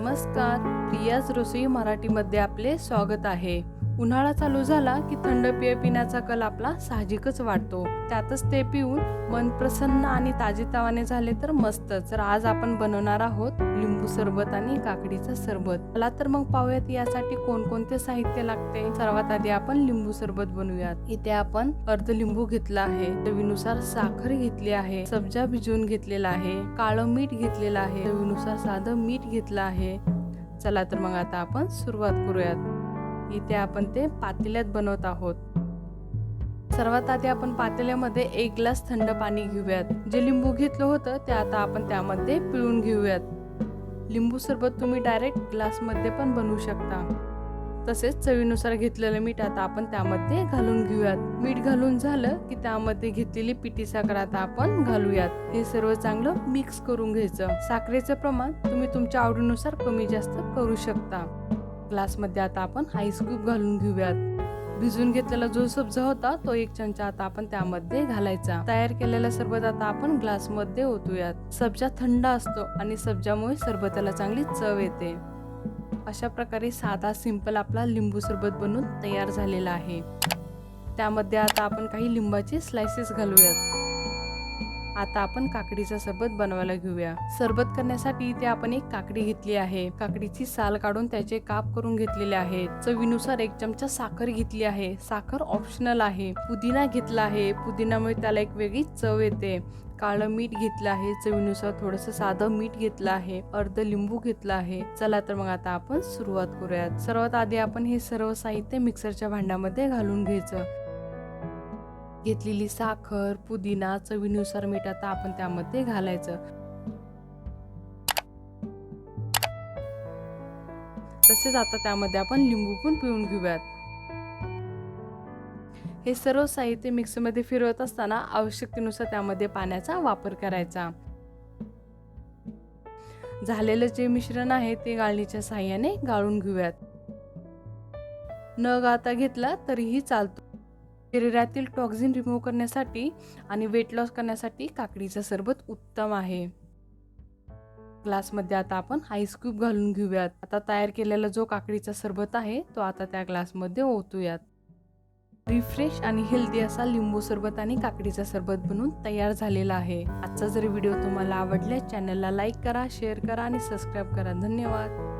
नमस्कार. प्रियाज रसोई मराठीमध्ये आपले स्वागत आहे. उन्हाळा चालू झाला की थंड पेय पिण्याचा कल आपला साहजिकच वाढतो. त्यातच ते पिऊन मन प्रसन्न आणि ताजेतवाने झाले तर मस्तच. तर आज आपण बनवणार आहोत लिंबू सरबत आणि काकडीचं सरबत. मला तर मग पाहूयात यासाठी कोणकोणते साहित्य लागते. सर्वात आधी आपण लिंबू सरबत बनवूयात. इथे आपण अर्ध लिंबू घेतला आहे. चवीनुसार साखर घेतली आहे. सब्जा भिजवून घेतलेला आहे. काळं मीठ घेतलेलं आहे. चवीनुसार साधं मीठ घेतलं आहे. चला तर मग आता आपण सुरुवात करूयात. इथे आपण ते पातेल्यात बनवत आहोत. सर्वात आधी आपण पातेल्यामध्ये एक ग्लास थंड पाणी घेऊयात. जे लिंबू घेतलं होतं ते आता आपण त्यामध्ये पिळून घेऊयात. लिंबू सरबत तुम्ही डायरेक्ट ग्लासमध्ये पण बनवू शकता. तसेच चवीनुसार घेतलेलं मीठ आता आपण त्यामध्ये घालून घेऊयात. मीठ घालून झालं की त्यामध्ये घेतलेली पिठी साखर आता आपण घालूयात. हे सर्व चांगलं मिक्स करून घ्यायचं. साखरेचं प्रमाण तुम्ही तुमच्या आवडीनुसार कमी जास्त करू शकता. ग्लासमध्ये आता आपण आईस क्यूब घालून घेऊयात. भिजून घेतलेला जो सब्जा होता तो एक चमचा आता आपण त्यामध्ये घालायचा. तयार केलेला सरबत आता आपण ग्लासमध्ये ओतूयात. सब्जा थंड असतो आणि सब्जामुळे सरबताला चांगली चव येते. अशा प्रकारे साधा सिंपल आपला लिंबू सरबत बनून तयार झालेला आहे. त्यामध्ये आता आपण काही लिंबाचे स्लायसेस घालूयात. आता आपण काकडीचा सरबत बनवायला घेऊया. सरबत करण्यासाठी इथे आपण एक काकडी घेतली आहे. काकडीची साल काढून त्याचे काप करून घेतलेले आहे चवीनुसार एक चमचा साखर घेतली आहे. साखर ऑप्शनल आहे. पुदिना घेतला आहे. पुदिनामुळे त्याला एक वेगळी चव येते. काळं मीठ घेतलं आहे. चवीनुसार थोडस साधं मीठ घेतलं आहे. अर्ध लिंबू घेतलं आहे. चला तर मग आता आपण सुरुवात करूयात. सर्वात आधी आपण हे सर्व साहित्य मिक्सरच्या भांड्यामध्ये घालून घ्यायचं. घेतलेली साखर पुदिना चवीनुसार मीठ आता आपण त्यामध्ये घालायचं. तसेच आता त्यामध्ये आपण लिंबू पण पिळून घेऊयात. हे सर्व साहित्य मिक्सरमध्ये फिरवत असताना आवश्यकतेनुसार त्यामध्ये पाण्याचा वापर करायचा. झालेलं जे मिश्रण आहे ते गाळणीच्या साह्याने गाळून घेऊयात. न गाळता घेतला तरीही चालतो. शरीरातील टॉक्झिन रिमूव्ह करण्यासाठी आणि वेट लॉस करण्यासाठी काकडीचं सरबत उत्तम आहे. ग्लासमध्ये आता आपण आईस क्यूब घालून घेऊयात. आता तयार केलेला जो काकडीचा सरबत आहे तो आता त्या ग्लासमध्ये ओतूयात. रिफ्रेश आणि हेल्दी असा लिंबू सरबत आणि काकडीचा सरबत बनून तयार झालेला आहे. आजचा जर व्हिडिओ तुम्हाला आवडला चॅनलला लाईक करा शेअर करा आणि सबस्क्राईब करा. धन्यवाद.